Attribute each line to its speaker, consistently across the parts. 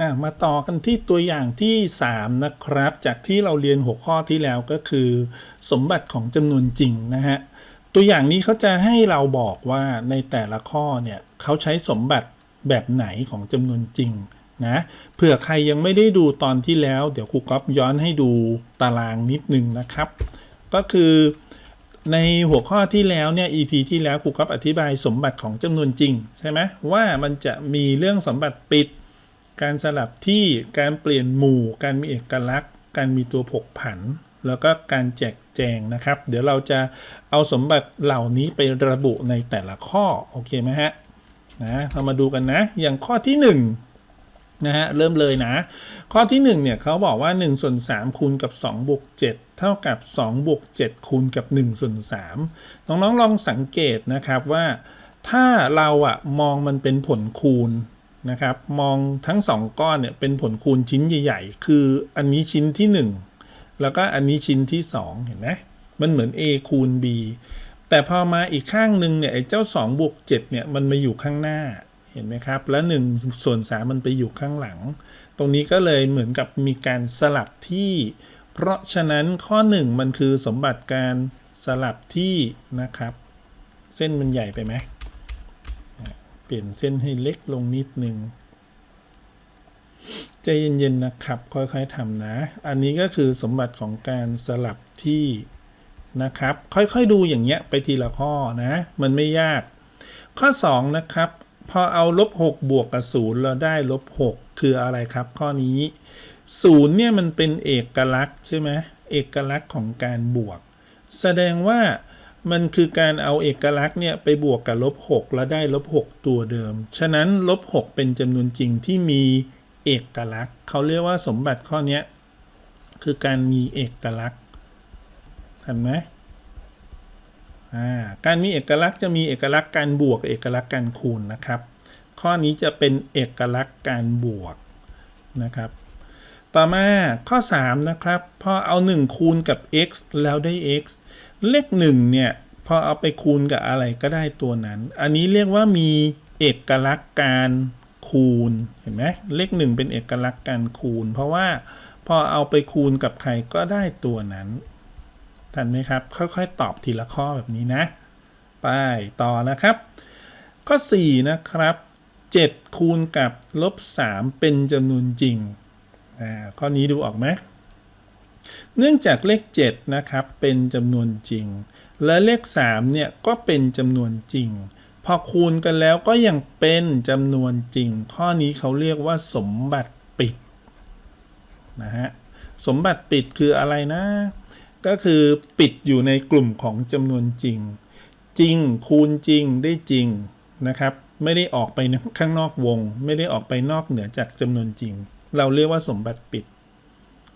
Speaker 1: อะมาต่อกันที่ตัวอย่างที่ 3 นะครับ จากที่เราเรียนหัวข้อที่แล้วก็คือ สมบัติของจำนวนจริงนะฮะตัวอย่างนี้เขาจะให้เราบอกว่าในแต่ละข้อเนี่ยเขาใช้สมบัติแบบไหนของจำนวนจริงนะเผื่อใครยังไม่ได้ดูตอนที่แล้ว เดี๋ยวครูก๊อฟย้อนให้ดูตารางนิดนึงนะครับ ก็คือในหัวข้อที่แล้วเนี่ย EP ที่แล้วครูก๊อฟอธิบายสมบัติของจำนวนจริงใช่ไหมว่ามันจะมีเรื่องสมบัติปิด การสลับที่การเปลี่ยนหมู่ การมีเอกลักษณ์ การมีตัวผกผัน แล้วก็การแจกแจงนะครับ เดี๋ยวเราจะเอาสมบัติเหล่านี้ไประบุในแต่ละข้อโอเคไหมฮะนะเรามาดูกันนะ อย่างข้อที่ 1 นะฮะ เริ่มเลยนะ ข้อที่1เนี่ยเขาบอกว่า1ส่วน3คูณกับ2บวก7เท่ากับ2บวก7คูณกับ1ส่วน3น้องๆลองสังเกตนะครับว่า ถ้าเราอะมองมันเป็นผลคูณ นะครับ มองทั้งสองก้อนเนี่ยเป็นผลคูณชิ้นใหญ่ๆ คืออันนี้ชิ้นที่ 1 แล้วก็อันนี้ชิ้นที่ 2 เห็นไหมมันเหมือน a คูณ b แต่พอมาอีกข้างหนึ่งเนี่ยไอ้เจ้า2บวก7เนี่ยมันมาอยู่ข้างหน้าเห็นไหมครับ แล้ว1ส่วน3มันไปอยู่ข้างหลัง ตรงนี้ก็เลยเหมือนกับมีการสลับที่ เพราะฉะนั้นข้อ 1 มันคือสมบัติการสลับที่นะครับ เส้นมันใหญ่ไปไหม เปลี่ยนเส้นให้เล็กลงนิดนึงใจเย็นๆนะครับ ค่อยๆทำนะ อันนี้ก็คือสมบัติของการสลับที่นะครับ ค่อยๆดูอย่างเงี้ยไปทีละข้อนะ มันไม่ยาก ข้อ 2 นะครับ พอเอาลบ6บวกกับ0เราได้ลบ6คืออะไรครับ ข้อนี้0เนี่ยมันเป็นเอกลักษณ์ใช่ไหมเอกลักษณ์ของการบวก แสดงว่า มันคือการเอาเอกลักษณ์เนี่ยไปบวกกับลบ6แล้วได้ลบ6ตัวเดิม ฉะนั้นลบ6เป็นจำนวนจริงที่มีเอกลักษณ์ เขาเรียกว่าสมบัติข้อนี้คือการมีเอกลักษณ์เห็นไหมการมีเอกลักษณ์จะมีเอกลักษณ์การบวกเอกลักษณ์การคูณนะครับ ข้อนี้จะเป็นเอกลักษณ์การบวกนะครับ ต่อมาข้อ 3 นะครับ พอเอา 1 คูณกับ x แล้วได้ x เลข1เนี่ยพอเอาไปคูณกับอะไรก็ได้ตัวนั้น อันนี้เรียกว่ามีเอกลักษณ์การคูณเห็นไหมเลข1เป็นเอกลักษณ์การคูณ เพราะว่าพอเอาไปคูณกับใครก็ได้ตัวนั้นทันไหมครับ ค่อยๆ ตอบทีละข้อแบบนี้นะ ไปต่อนะครับ ข้อ 4 นะครับ 7 คูณกับลบ3เป็นจำนวนจริงอ่าข้อนี้ดูออกไหม เนื่องจากเลข7นะครับเป็นจำนวนจริง และเลข3เนี่ยก็เป็นจำนวนจริง พอคูณกันแล้วก็ยังเป็นจำนวนจริง ข้อนี้เขาเรียกว่าสมบัติปิดนะฮะสมบัติปิดคืออะไรนะ ก็คือปิดอยู่ในกลุ่มของจำนวนจริง จริงคูณจริงได้จริงนะครับ ไม่ได้ออกไปข้างนอกวง ไม่ได้ออกไปนอกเหนือจากจำนวนจริง เราเรียกว่าสมบัติปิด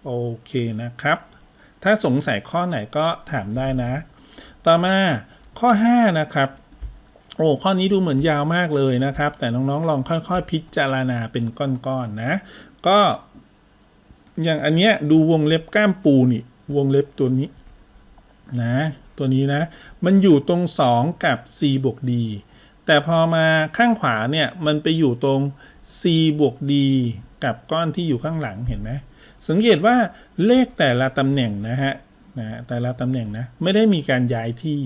Speaker 1: โอเคนะครับ ถ้าสงสัยข้อไหนก็ถามได้นะ ต่อมาข้อ 5 นะครับ โอ้ข้อนี้ดูเหมือนยาวมากเลยนะครับ แต่น้องๆลองค่อยๆ พิจารณาเป็นก้อนๆนะ ก็อย่างอันเนี้ยดูวงเล็บก้ามปูนี่ วงเล็บตัวนี้นะตัวนี้นะ มันอยู่ตรง 2 กับ c บวก d แต่พอมาข้างขวาเนี่ย มันไปอยู่ตรง c บวก d กับก้อนที่อยู่ข้างหลังเห็นไหม สังเกตว่าเลขแต่ละตำแหน่งนะฮะนะแต่ละตำแหน่งนะไม่ได้มีการย้ายที่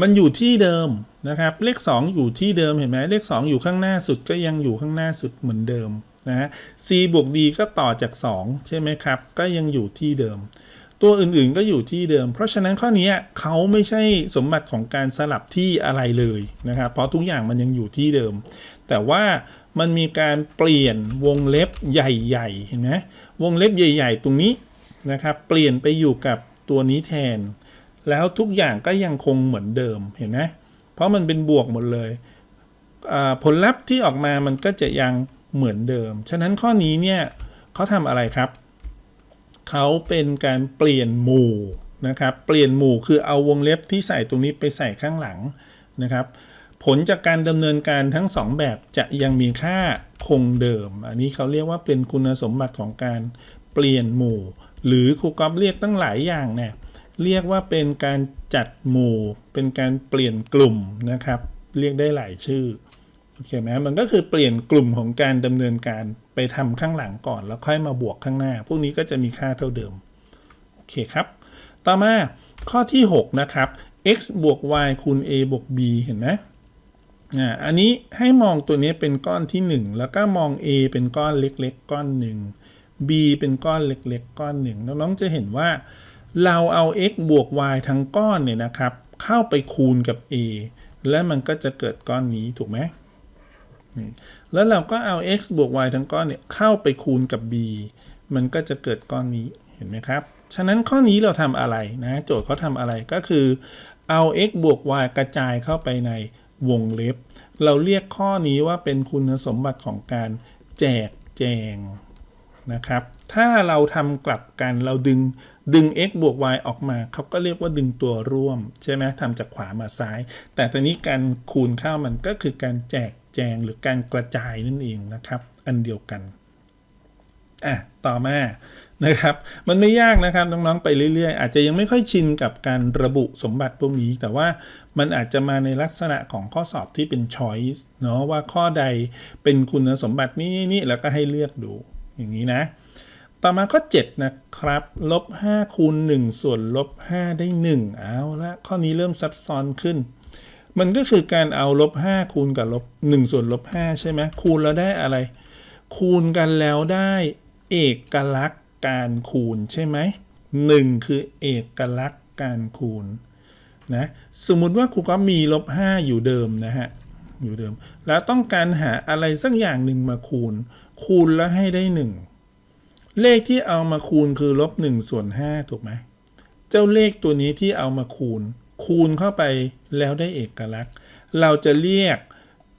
Speaker 1: มันอยู่ที่เดิมนะครับ เลข 2 อยู่ที่เดิมเห็นไหมเลข 2 อยู่ข้างหน้าสุดก็ยังอยู่ข้างหน้าสุดเหมือนเดิมนะฮะ c บวก d ก็ต่อจาก 2 ใช่ไหมครับ ก็ยังอยู่ที่เดิม ตัวอื่นๆก็อยู่ที่เดิม เพราะฉะนั้นข้อนี้เขาไม่ใช่สมบัติของการสลับที่อะไรเลยนะครับ เพราะทุกอย่างมันยังอยู่ที่เดิม แต่ว่า มันมีการเปลี่ยนวงเล็บใหญ่ๆเห็นไหมวงเล็บใหญ่ ๆ ตรงนี้นะครับเปลี่ยนไปอยู่กับตัวนี้แทน แล้วทุกอย่างก็ยังคงเหมือนเดิมเห็นไหมเพราะมันเป็นบวกหมดเลยผลลัพธ์ที่ออกมามันก็จะยังเหมือนเดิม ฉะนั้นข้อนี้เนี่ยเขาทำอะไรครับ เขาเป็นการเปลี่ยนหมู่นะครับ เปลี่ยนหมู่คือเอาวงเล็บที่ใส่ตรงนี้ไปใส่ข้างหลังนะครับ ผลจากการดำเนินการทั้ง 2 แบบจะยังมีค่าคงเดิม อันนี้เขาเรียกว่าเป็นคุณสมบัติของการเปลี่ยนหมู่ หรือครูกอฟเรียกตั้งหลายอย่างเนี่ยเรียกว่าเป็นการจัดหมู่ เป็นการเปลี่ยนกลุ่มนะครับ เรียกได้หลายชื่อโอเคไหมมันก็คือเปลี่ยนกลุ่มของการดำเนินการไปทำข้างหลังก่อน แล้วค่อยมาบวกข้างหน้า พวกนี้ก็จะมีค่าเท่าเดิมโอเคครับ ต่อมาข้อที่ 6 นะครับ x บวก y คูณ a บวก b เห็นไหม อ่าอันนี้ให้มองตัวนี้เป็นก้อนที่ 1 แล้วก็มอง a เป็นก้อนเล็กๆ ก้อนหนึ่ง b เป็นก้อนเล็กๆ ก้อนหนึ่งน้องๆจะเห็นว่า เราเอา x บวก y ทั้งก้อนเนี่ยนะครับ เข้าไปคูณกับ a และมันก็จะเกิดก้อนนี้ถูกไหมแล้วเราก็เอา x บวก y ทั้งก้อนเนี่ยเข้าไปคูณกับ b มันก็จะเกิดก้อนนี้เห็นไหมครับ ฉะนั้นข้อนี้เราทำอะไรนะ โจทย์เขาทำอะไรก็คือเอา x บวก y กระจายเข้าไปใน วงเล็บ เราเรียกข้อนี้ว่าเป็นคุณสมบัติของการแจกแจงนะครับ ถ้าเราทำกลับกันเราดึงดึง x บวก y ออกมา เขาก็เรียกว่าดึงตัวร่วม ใช่ไหมทำจากขวามาซ้าย แต่ตอนนี้การคูณเข้ามันก็คือการแจกแจงหรือการกระจายนั่นเองนะครับ อันเดียวกัน อะ ต่อมา นะครับ มันไม่ยากนะครับน้องๆไปเรื่อยๆ อาจจะยังไม่ค่อยชินกับการระบุสมบัติพวกนี้ แต่ว่ามันอาจจะมาในลักษณะของข้อสอบที่เป็น choice เนาะว่าข้อใดเป็นคุณสมบัตินี้นี่แล้วก็ให้เลือกดูอย่างนี้นะ ต่อมาข้อ 7 นะครับลบ5คูณ1ส่วนลบ5ได้ 1 เอาละข้อนี้เริ่มซับซ้อนขึ้น มันก็คือการเอาลบ5คูณกับลบ1ส่วนลบ5ใช่ไหมคูณแล้วได้อะไร คูณกันแล้วได้เอกลักษณ์ การคูณใช่ไหมหนึ่งคือเอกลักษณ์การคูณนะสมมุติว่าครูก็มีลบ5อยู่เดิมนะฮะอยู่เดิม แล้วต้องการหาอะไรสักอย่างหนึ่งมาคูณ คูณแล้วให้ได้ 1 เลขที่เอามาคูณคือลบ1ส่วน5ถูกไหมเจ้าเลขตัวนี้ที่เอามาคูณ คูณเข้าไปแล้วได้เอกลักษณ์ เราจะเรียก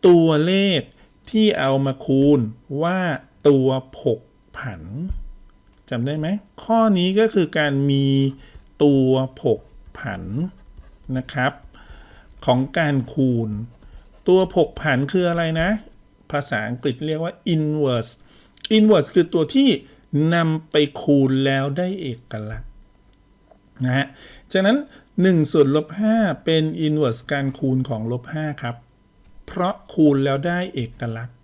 Speaker 1: ตัวเลขที่เอามาคูณว่าตัวผกผัน จำได้ไหม ข้อนี้ก็คือการมีตัวผกผันนะครับ ของการคูณ ตัวผกผันคืออะไรนะ ภาษาอังกฤษเรียกว่า inverse inverse คือตัวที่นำไปคูณแล้วได้เอกลักษณ์นะฮะ ฉะนั้น 1 ส่วนลบ 5 เป็น inverse การคูณของลบ 5 ครับ เพราะคูณแล้วได้เอกลักษณ์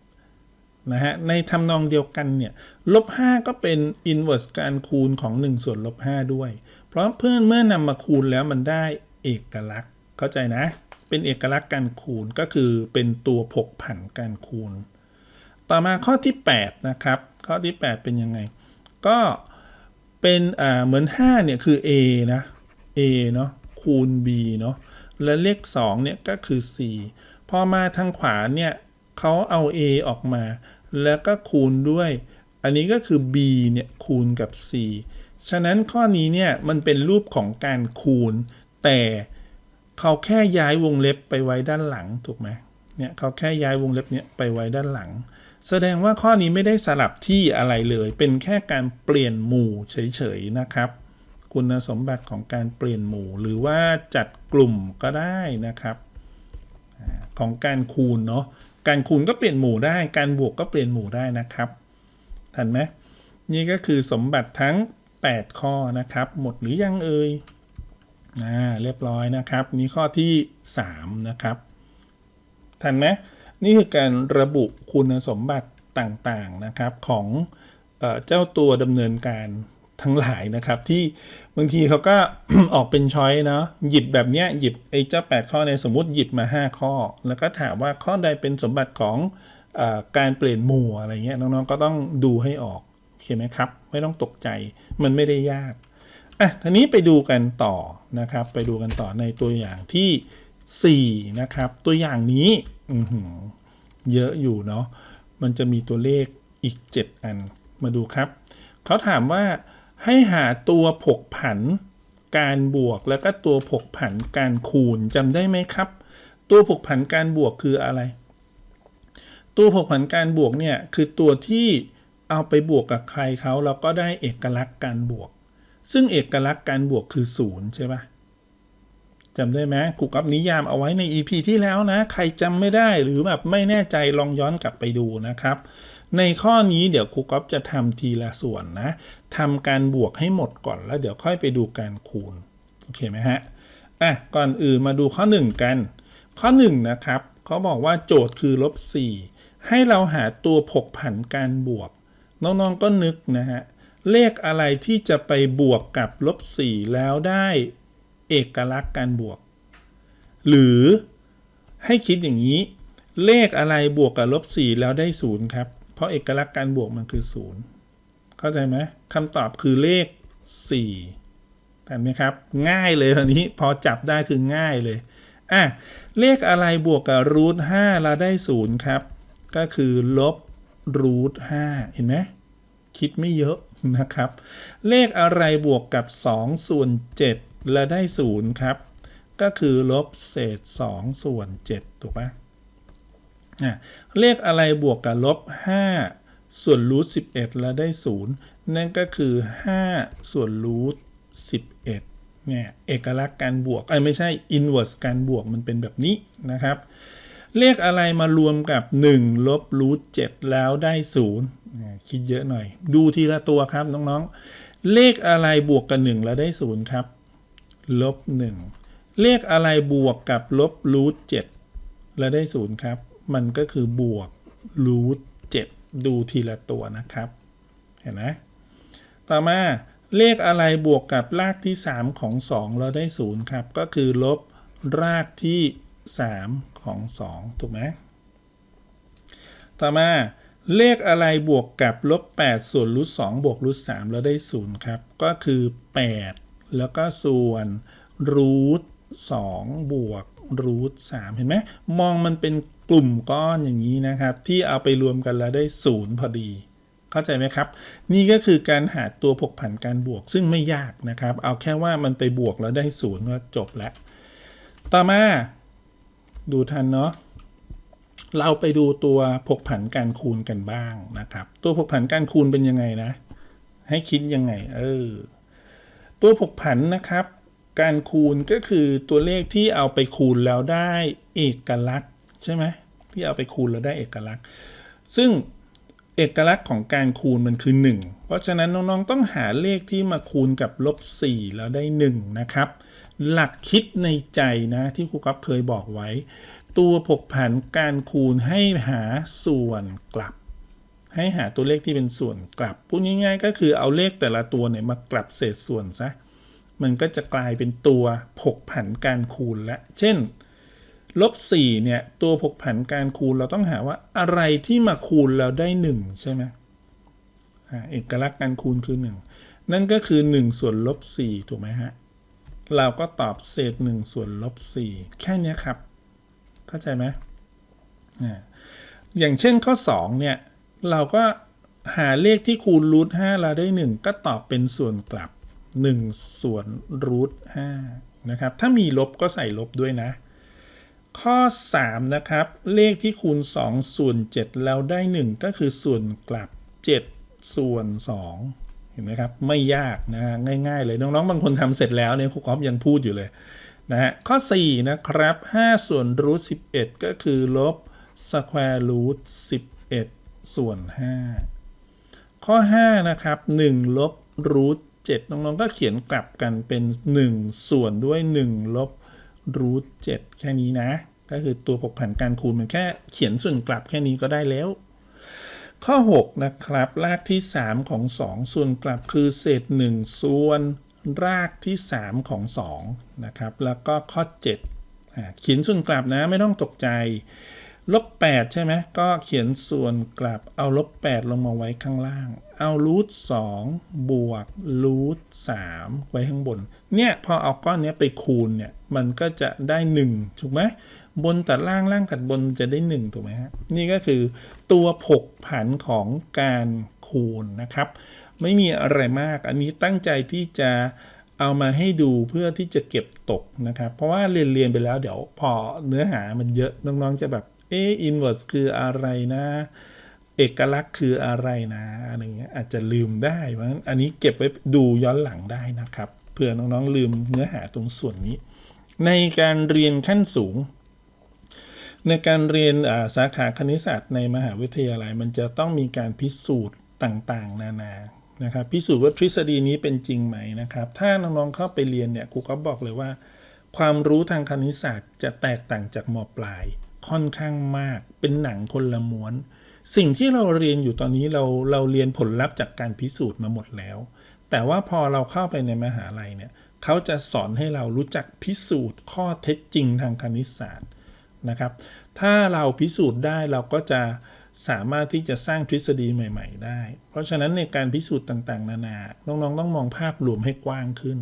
Speaker 1: นะฮะในทำนองเดียวกันเนี่ยลบ5ก็เป็น inverse การคูณของ 1 ส่วนลบ5ด้วย เพราะเพื่อนเมื่อนำมาคูณแล้วมันได้เอกลักษณ์เข้าใจนะ เป็นเอกลักษณ์การคูณก็คือเป็นตัวผกผันการคูณ ต่อมาข้อที่ 8 นะครับ ข้อที่ 8 เป็นยังไง ก็เป็นอ่าเหมือน5เนี่ยคือ a นะ a เนาะคูณ b เนาะและเลข2เนี่ยก็คือ c พอมาทางขวาเนี่ยเขาเอา a ออกมา แล้วก็คูณด้วย อันนี้ก็คือ b เนี่ยคูณกับ c ฉะนั้นข้อนี้เนี่ยมันเป็นรูปของการคูณ แต่เขาแค่ย้ายวงเล็บไปไว้ด้านหลังถูกไหมเนี่ยเขาแค่ย้ายวงเล็บเนี่ยไปไว้ด้านหลัง แสดงว่าข้อนี้ไม่ได้สลับที่อะไรเลย เป็นแค่การเปลี่ยนหมู่เฉยๆนะครับ คุณสมบัติของการเปลี่ยนหมู่ หรือว่าจัดกลุ่มก็ได้นะครับ ของการคูณเนาะ การคูณก็เปลี่ยนหมู่ได้ การบวกก็เปลี่ยนหมู่ได้นะครับ ทันไหมนี่ก็คือสมบัติทั้ง 8 ข้อนะครับ หมดหรือยังเอ่ยอ่าเรียบร้อยนะครับ นี่ข้อที่ 3 นะครับ ทันไหมนี่คือการระบุคุณสมบัติต่างๆนะครับของเอเจ้าตัวดำเนินการ ทั้งหลายนะครับ ที่บางทีเขาก็ออกเป็นช้อยเนาะหยิบแบบเนี้ยหยิบไอ้เจ้า 8 ข้อในสมมุติหยิบมา 5 ข้อ แล้วก็ถามว่าข้อใดเป็นสมบัติของอการเปลี่ยนหมู่อะไรเงี้ยน้องๆก็ต้องดูให้ออกโอเคไหมครับ ไม่ต้องตกใจมันไม่ได้ยากอะทีนี้ไปดูกันต่อนะครับ ไปดูกันต่อในตัวอย่างที่ 4 นะครับ ตัวอย่างนี้เยอะอยู่เนาะมันจะมีตัวเลขอีก 7 อันมาดูครับ เขาถามว่า ให้หาตัวผกผันการบวกแล้วก็ตัวผกผันการคูณจำได้ไหมครับ ตัวผกผันการบวกคืออะไร ตัวผกผันการบวกเนี่ยคือตัวที่เอาไปบวกกับใครเขาแล้วก็ได้เอกลักษณ์การบวก ซึ่งเอกลักษณ์การบวกคือศูนย์ใช่ปะจำได้ไหมครูกับนิยามเอาไว้ใน EP ที่แล้วนะ ใครจำไม่ได้หรือแบบไม่แน่ใจลองย้อนกลับไปดูนะครับ ในข้อนี้เดี๋ยวครูก๊อฟจะทำทีละส่วนนะทำการบวกให้หมดก่อนแล้วเดี๋ยวค่อยไปดูการคูณ โอเคไหมฮะ อะ ก่อนอื่นมาดูข้อ 1 กัน ข้อ 1 นะครับเขาบอกว่าโจทย์คือลบ4ให้เราหาตัวผกผันการบวก น้องๆก็นึกนะฮะ เลขอะไรที่จะไปบวกกับลบ4แล้วได้เอกลักษณ์การบวก หรือให้คิดอย่างนี้ เลขอะไรบวกกับลบ4แล้วได้ศูนย์ครับ เพราะเอกลักษณ์การบวกมันคือศูนย์เข้าใจไหมคำตอบคือเลข4เห็นไหมครับ ง่ายเลยทีนี้พอจับได้คือง่ายเลยอะเลขอะไรบวกกับรูทห้าเราได้ศูนย์ครับ ก็คือลบรูทห้าเห็นไหมคิดไม่เยอะนะครับ เลขอะไรบวกกับ2ส่วน7และได้ 0 ครับ ก็คือลบเศษ2ส่วน7ถูกปะ่ะ เลขอะไรบวกกับลบ 5 ส่วนรูท11 แล้วได้ 0 นั่นก็คือ 5 ส่วนรูท11เนี่ยเอกลักษณ์การบวกไอ้ไม่ใช่ inverse การบวกมันเป็นแบบนี้นะครับ เลขอะไรมารวมกับ 1 ลบรูท7แล้วได้ 0 คิดเยอะหน่อย ดูทีละตัวครับน้องๆ เลขอะไรบวกกับ 1 แล้วได้ 0 ครับ ลบ 1 เลขอะไรบวกกับลบรูท7แล้วได้ 0 ครับ มันก็คือบวกรูท7ดูทีละตัวนะครับ เห็นไหมต่อมาเลขอะไรบวกกับรากที่ 3 ของ 2 เราได้ 0 ครับ ก็คือลบรากที่ 3 ของ 2 ถูกไหมต่อมาเลขอะไรบวกกับลบ 8 ส่วนรูท2บวกรูท3เราได้ 0 ครับ ก็คือ 8 แล้วก็ส่วนรูท2บวกรูท3เห็นไหมมองมันเป็น ลุ่มก้อนอย่างนี้นะครับ ที่เอาไปรวมกันแล้วได้0พอดี เข้าใจไหมครับ นี่ก็คือการหาตัวผกผันการบวกซึ่งไม่ยากนะครับ เอาแค่ว่ามันไปบวกแล้วได้ศูนย์ก็จบแล้ว ต่อมาดูทันเนาะเราไปดูตัวผกผันการคูณกันบ้างนะครับ ตัวผกผันการคูณเป็นยังไงนะ ให้คิดยังไง เออ ตัวผกผันนะครับ การคูณก็คือตัวเลขที่เอาไปคูณแล้วได้เอกลักษณ์ใช่ไหม ที่เอาไปคูณแล้วได้เอกลักษณ์ ซึ่งเอกลักษณ์ของการคูณมันคือ 1 เพราะฉะนั้นน้องๆต้องหาเลขที่มาคูณกับลบ4แล้วได้ 1 นะครับ หลักคิดในใจนะที่ครูกับเคยบอกไว้ ตัวผกผันการคูณให้หาส่วนกลับ ให้หาตัวเลขที่เป็นส่วนกลับพูดง่ายๆ ก็คือเอาเลขแต่ละตัวเนี่ยมากลับเศษส่วนซะมันก็จะกลายเป็นตัวผกผันการคูณและ เช่น ลบ4เนี่ยตัวผกผันการคูณเราต้องหาว่าอะไรที่มาคูณแล้วได้ 1 ใช่ไหมเอกลักษณ์การคูณคือ 1 นั่นก็คือ 1 ส่วนลบ4ถูกไหมฮะ เราก็ตอบเศษ 1 ส่วนลบ4แค่นี้ครับ เข้าใจไหมอ่าอย่างเช่นข้อ 2 เนี่ย เราก็หาเลขที่คูณรูท5เราได้ 1 ก็ตอบเป็นส่วนกลับ 1 ส่วนรูท5นะครับ ถ้ามีลบก็ใส่ลบด้วยนะ ข้อ 3 นะครับ เลขที่คูณ 2 ส่วน 7 แล้วได้ 1 ก็คือส่วนกลับ 7 ส่วน 2 เห็นไหมครับ ไม่ยากนะฮะง่าย ๆ เลย น้องๆ บางคนทำเสร็จแล้วเนี่ยครูกอฟยังพูดอยู่เลยนะฮะข้อ 4 นะครับ 5 ส่วนรูท11 ก็คือลบสแควร์รูท11 ส่วน 5 ข้อ 5 นะครับ 1 ลบรูท7น้องๆ ก็เขียนกลับกันเป็น 1 ส่วนด้วย 1 ลบ รูทเจ็ดแค่นี้นะ ก็คือตัวผกผันการคูณมันแค่เขียนส่วนกลับแค่นี้ก็ได้แล้ว ข้อ 6 นะครับ รากที่ 3 ของ 2 ส่วนกลับคือเศษ 1 ส่วนรากที่ 3 ของ 2 นะครับ แล้วก็ข้อ 7 เขียนส่วนกลับนะไม่ต้องตกใจลบ8ใช่ไหมก็เขียนส่วนกลับเอาลบ8ลงมาไว้ข้างล่าง เอารูท2บวกรูท3ไว้ข้างบน เนี่ย พอเอาก้อนนี้ไปคูณเนี่ย มันก็จะได้ 1 ถูกไหมบนตัดล่างล่างตัดบนจะได้ 1 ถูกไหมฮะนี่ก็คือตัวผกผันของการคูณนะครับ ไม่มีอะไรมากอันนี้ตั้งใจที่จะเอามาให้ดูเพื่อที่จะเก็บตกนะครับ เพราะว่าเรียนเรียนไปแล้วเดี๋ยวพอเนื้อหามันเยอะน้องๆจะแบบเอออินเวอร์สคืออะไรนะเอกลักษณ์คืออะไรนะอะไรเงี้ยอาจจะลืมได้เพราะฉะนั้นอันนี้เก็บไว้ดูย้อนหลังได้นะครับเผื่อน้องๆลืมเนื้อหาตรงส่วนนี้ ในการเรียนขั้นสูง ในการเรียนาสาขาคณิตศาสตร์ในมหาวิทยาลัย มันจะต้องมีการพิสูจน์ต่างๆ นานานะครับพิสูจน์ว่าทฤษฎีนี้เป็นจริงไหมนะครับ ถ้าน้องๆเข้าไปเรียนเนี่ยครูก็บอกเลยว่า ความรู้ทางคณิตศาสตร์จะแตกต่างจากมปลาย ค่อนข้างมากเป็นหนังคนละม้วน สิ่งที่เราเรียนอยู่ตอนนี้เราเราเรียนผลลัพธ์จากการพิสูจน์มาหมดแล้ว แต่ว่าพอเราเข้าไปในมหาลัยเนี่ย เขาจะสอนให้เรารู้จักพิสูจน์ข้อเท็จจริงทางคณิตศาสตร์นะครับ ถ้าเราพิสูจน์ได้เราก็จะสามารถที่จะสร้างทฤษฎีใหม่ ๆ ได้ เพราะฉะนั้นในการพิสูจน์ต่างๆ นานา น้องๆ ต้องมองภาพรวมให้กว้างขึ้น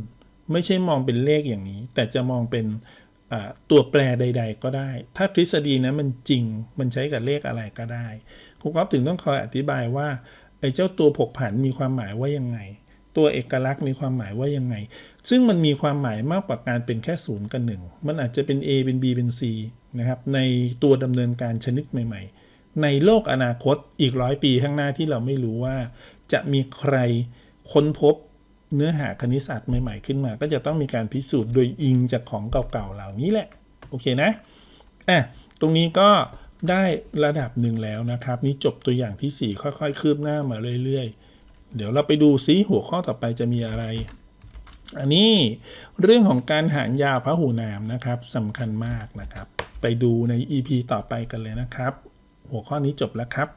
Speaker 1: ไม่ใช่มองเป็นเลขอย่างนี้ แต่จะมองเป็นตัวแปรใด ๆ ก็ได้ ถ้าทฤษฎีนั้นมันจริง มันใช้กับเลขอะไรก็ได้ ครูก๊อฟถึงต้องคอยอธิบายว่าไอ้เจ้าตัวผกผันมีความหมายว่ายังไง ตัวเอกลักษณ์มีความหมายว่ายังไง ซึ่งมันมีความหมายมากกว่าการเป็นแค่ศูนย์กับหนึ่งมันอาจจะเป็น A เป็น B เป็น C นะครับ ในตัวดำเนินการชนิดใหม่ ๆ ในโลกอนาคตอีกร้อยปีข้างหน้าที่เราไม่รู้ว่า จะมีใครค้นพบเนื้อหาคณิตศาสตร์ใหม่ๆ ขึ้นมา ก็จะต้องมีการพิสูจน์โดยอิงจากของเก่าๆเหล่านี้แหละ โอเคนะอะตรงนี้ก็ได้ระดับหนึ่งแล้วนะครับ นี่จบตัวอย่างที่ 4 ค่อยๆ คืบหน้ามาเรื่อยๆ เดี๋ยวเราไปดูซิหัวข้อต่อไปจะมีอะไร อันนี้เรื่องของการหารยาวพหูนามนะครับสำคัญมากนะครับ ไปดูใน EP ต่อไปกันเลยนะครับ หัวข้อนี้จบแล้วครับ